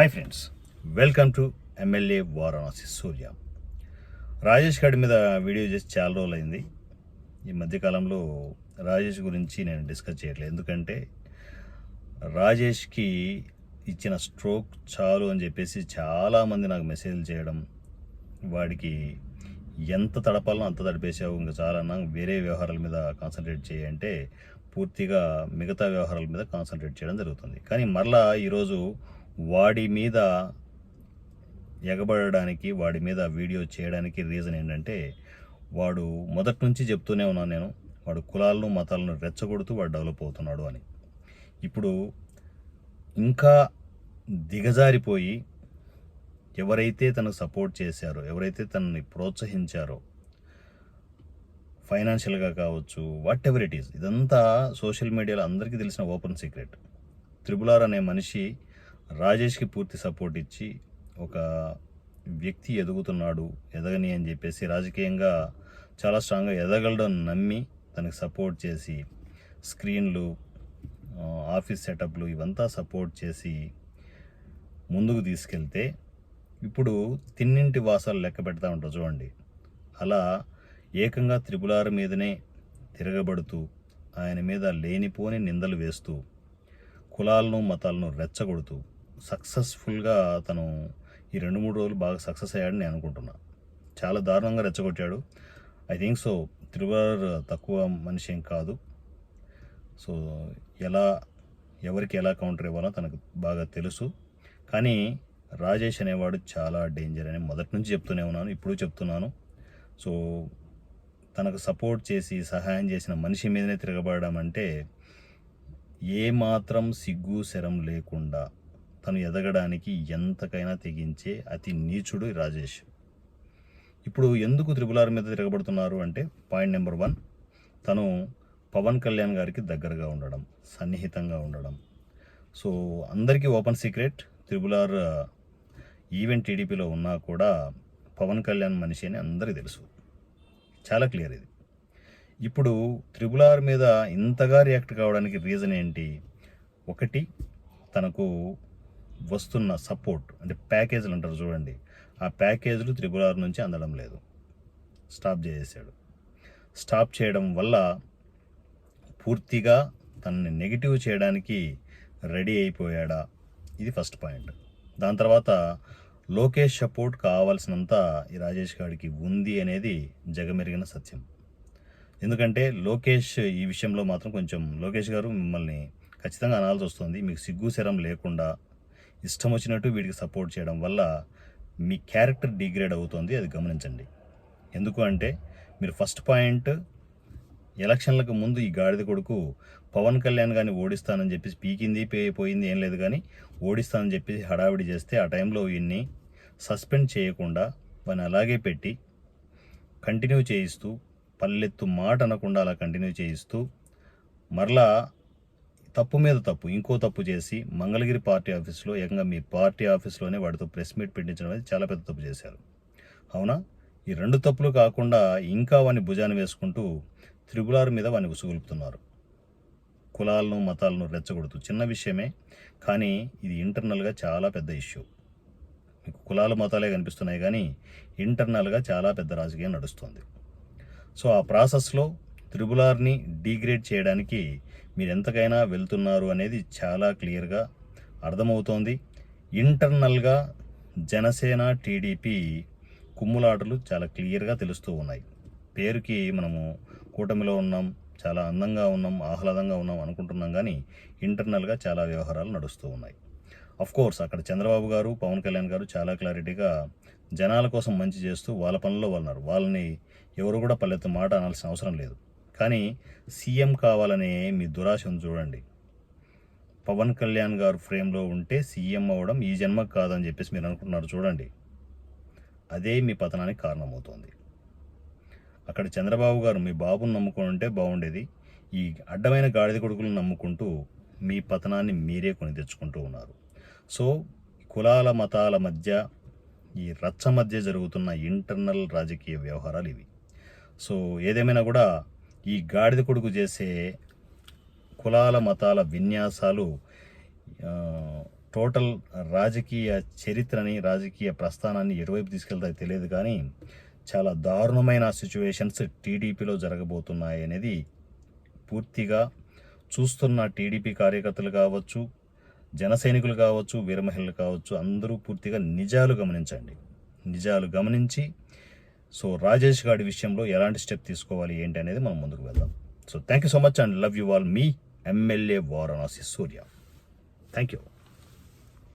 Hi friends welcome to MLA Varanasi Surya Rajesh గారి మీద video చేసి చాలా రోజులైంది ఈ మధ్యకాలంలో రాజేష్ గురించి నేను డిస్కస్ చేయట్లేదు. ఎందుకంటే రాజేష్కి ఇచ్చిన స్ట్రోక్ చాలు అని చెప్పేసి చాలామంది నాకు మెసేజ్లు చేయడం వాడికి ఎంత తడపాలో అంత తడిపేసావు ఇంకా చాలన్నా వేరే వ్యవహారాల మీద కాన్సన్ట్రేట్ చేయంటే పూర్తిగా మిగతా వ్యవహారాల మీద కాన్సన్ట్రేట్ చేయడం జరుగుతుంది. కానీ మరలా ఈరోజు వాడి మీద ఎగబడడానికి వాడి మీద వీడియో చేయడానికి రీజన్ ఏంటంటే వాడు మొదటి నుంచి చెప్తూనే ఉన్నాను నేను వాడు కులాలను మతాలను రెచ్చగొడుతూ వాడు డెవలప్ అవుతున్నాడు అని. ఇప్పుడు ఇంకా దిగజారిపోయి ఎవరైతే తనకు సపోర్ట్ చేశారో ఎవరైతే తనని ప్రోత్సహించారో ఫైనాన్షియల్గా కావచ్చు వాట్ ఎవర్ ఇట్ ఈస్ ఇదంతా సోషల్ మీడియాలో అందరికీ తెలిసిన ఓపెన్ సీక్రెట్ త్రిబులార్ అనే మనిషి రాజేష్కి పూర్తి సపోర్ట్ ఇచ్చి ఒక వ్యక్తి ఎదుగుతున్నాడు ఎదగని అని చెప్పేసి రాజకీయంగా చాలా స్ట్రాంగ్గా ఎదగలడం నమ్మి తనకి సపోర్ట్ చేసి స్క్రీన్లు ఆఫీస్ సెటప్లు ఇవంతా సపోర్ట్ చేసి ముందుకు తీసుకెళ్తే ఇప్పుడు తిన్నింటి వాసాలు లెక్క పెడతా ఉంటారు చూడండి. అలా ఏకంగా త్రిపులార్ మీదనే తిరగబడుతూ ఆయన మీద లేనిపోని నిందలు వేస్తూ కులాలను మతాలను రెచ్చగొడుతూ సక్సెస్ఫుల్గా తను ఈ రెండు మూడు రోజులు బాగా సక్సెస్ అయ్యాడని నేను అనుకుంటున్నా. చాలా దారుణంగా రెచ్చగొట్టాడు. ఐ థింక్ సో త్రివర్ తక్కువ మనిషి ఏం కాదు. సో ఎలా ఎవరికి ఎలా కౌంటర్ ఇవ్వాలో తనకు బాగా తెలుసు. కానీ రాజేష్ అనేవాడు చాలా డేంజర్ అని మొదటి నుంచి చెప్తూనే ఉన్నాను. ఇప్పుడు చెప్తున్నాను. సో తనకు సపోర్ట్ చేసి సహాయం చేసిన మనిషి మీదనే తిరగబడడం అంటే ఏమాత్రం సిగ్గు శరం లేకుండా తను ఎదగడానికి ఎంతకైనా తెగించే అతి నీచుడు రాజేష్. ఇప్పుడు ఎందుకు త్రిపులార్ మీద తిరగబడుతున్నారు అంటే పాయింట్ నెంబర్ వన్ తను పవన్ కళ్యాణ్ గారికి దగ్గరగా ఉండడం సన్నిహితంగా ఉండడం. సో అందరికీ ఓపెన్ సీక్రెట్ త్రిపులార్ ఈవెంట్ టీడీపీలో ఉన్నా కూడా పవన్ కళ్యాణ్ మనిషి అని అందరికీ తెలుసు. చాలా క్లియర్ ఇది. ఇప్పుడు త్రిపులార్ మీద ఇంతగా రియాక్ట్ కావడానికి రీజన్ ఏంటి? ఒకటి తనకు వస్తున్న సపోర్ట్ అంటే ప్యాకేజీలు అంటారు చూడండి. ఆ ప్యాకేజీలు త్రిపులార్ నుంచి అందడం లేదు. స్టాప్ చేసేసాడు. స్టాప్ చేయడం వల్ల పూర్తిగా తనని నెగిటివ్ చేయడానికి రెడీ అయిపోయాడా? ఇది ఫస్ట్ పాయింట్ దాని తర్వాత లోకేష్ సపోర్ట్ కావాల్సినంత ఈ రాజేష్ గారికి ఉంది అనేది జగమెరిగిన సత్యం. ఎందుకంటే లోకేష్ ఈ విషయంలో మాత్రం కొంచెం లోకేష్ గారు మిమ్మల్ని ఖచ్చితంగా అనాల్సి వస్తుంది. మీకు సిగ్గు శరం లేకుండా ఇష్టం వచ్చినట్టు వీడికి సపోర్ట్ చేయడం వల్ల మీ క్యారెక్టర్ డిగ్రేడ్ అవుతుంది అది గమనించండి. ఎందుకు అంటే మీరు ఫస్ట్ పాయింట్ ఎలక్షన్లకు ముందు ఈ గాడిద కొడుకు పవన్ కళ్యాణ్ గారిని ఓడిస్తానని చెప్పేసి పీకింది పే- పోయింది ఏం లేదు కానీ ఓడిస్తానని చెప్పేసి హడావిడి చేస్తే ఆ టైంలో వీన్ని సస్పెండ్ చేయకుండా వాడిని అలాగే పెట్టి కంటిన్యూ చేయిస్తూ పల్లెత్తు మాట అనకుండా అలా కంటిన్యూ చేయిస్తూ మరలా తప్పు మీద తప్పు ఇంకో తప్పు చేసి మంగళగిరి పార్టీ ఆఫీస్లో ఏకంగా మీ పార్టీ ఆఫీస్లోనే వాడితో ప్రెస్ మీట్ పెట్టించడం అనేది చాలా పెద్ద తప్పు చేశారు. అవునా? ఈ రెండు తప్పులు కాకుండా ఇంకా వాని భుజాన్ని వేసుకుంటూ త్రిపులారు మీద వాని ఉసుగొలుపుతున్నారు. కులాలను మతాలను రెచ్చగొడుతూ చిన్న విషయమే కానీ ఇది ఇంటర్నల్గా చాలా పెద్ద ఇష్యూ. మీకు కులాలు మతాలే కనిపిస్తున్నాయి కానీ ఇంటర్నల్గా చాలా పెద్ద రాజకీయం నడుస్తుంది. సో ఆ ప్రాసెస్లో త్రిబులార్ని డీగ్రేడ్ చేయడానికి మీరు ఎంతకైనా వెళ్తున్నారు అనేది చాలా క్లియర్గా అర్థమవుతోంది. ఇంటర్నల్గా జనసేన టీడీపీ కుమ్ములాటలు చాలా క్లియర్గా తెలుస్తూ ఉన్నాయి. పేరుకి మనము కూటమిలో ఉన్నాం చాలా అందంగా ఉన్నాం ఆహ్లాదంగా ఉన్నాం అనుకుంటున్నాం కానీ ఇంటర్నల్గా చాలా వ్యవహారాలు నడుస్తూ ఉన్నాయి. అఫ్ కోర్స్ అక్కడ చంద్రబాబు గారు పవన్ కళ్యాణ్ గారు చాలా క్లారిటీగా జనాల కోసం మంచి చేస్తూ వాళ్ళ పనుల్లో వాళ్ళన్నారు వాళ్ళని ఎవరు కూడా పల్లెత్తు మాట అనాల్సిన అవసరం లేదు. కానీ సీఎం కావాలనే మీ దురాశను చూడండి. పవన్ కళ్యాణ్ గారు ఫ్రేమ్లో ఉంటే సీఎం అవ్వడం ఈ జన్మకు కాదని చెప్పేసి మీరు అనుకుంటున్నారు చూడండి. అదే మీ పతనానికి కారణమవుతోంది. అక్కడ చంద్రబాబు గారు మీ బాబుని నమ్ముకుని ఉంటే బాగుండేది. ఈ అడ్డమైన గాడిద కొడుకులను నమ్ముకుంటూ మీ పతనాన్ని మీరే కొని తెచ్చుకుంటూ ఉన్నారు. సో కులాల మతాల మధ్య ఈ రచ్చ మధ్య జరుగుతున్న ఇంటర్నల్ రాజకీయ వ్యవహారాలు ఇవి. సో ఏదేమైనా కూడా ఈ గాడిద కొడుకు చేసే కులాల మతాల విన్యాసాలు టోటల్ రాజకీయ చరిత్రని రాజకీయ ప్రస్థానాన్ని ఎటువైపు తీసుకెళ్తాయో తెలియదు కానీ చాలా దారుణమైన సిచ్యువేషన్స్ టీడీపీలో జరగబోతున్నాయి అనేది పూర్తిగా చూస్తున్న టీడీపీ కార్యకర్తలు కావచ్చు జన సైనికులు కావచ్చు వీరమహిళలు కావచ్చు అందరూ పూర్తిగా నిజాలు గమనించండి. నిజాలు గమనించి సో రాజేష్ గారి విషయంలో ఎలాంటి స్టెప్ తీసుకోవాలి ఏంటి అనేది మనం ముందుకు వెళ్దాం. So thank you so much and love you all me MLA Varanasi Surya. Thank you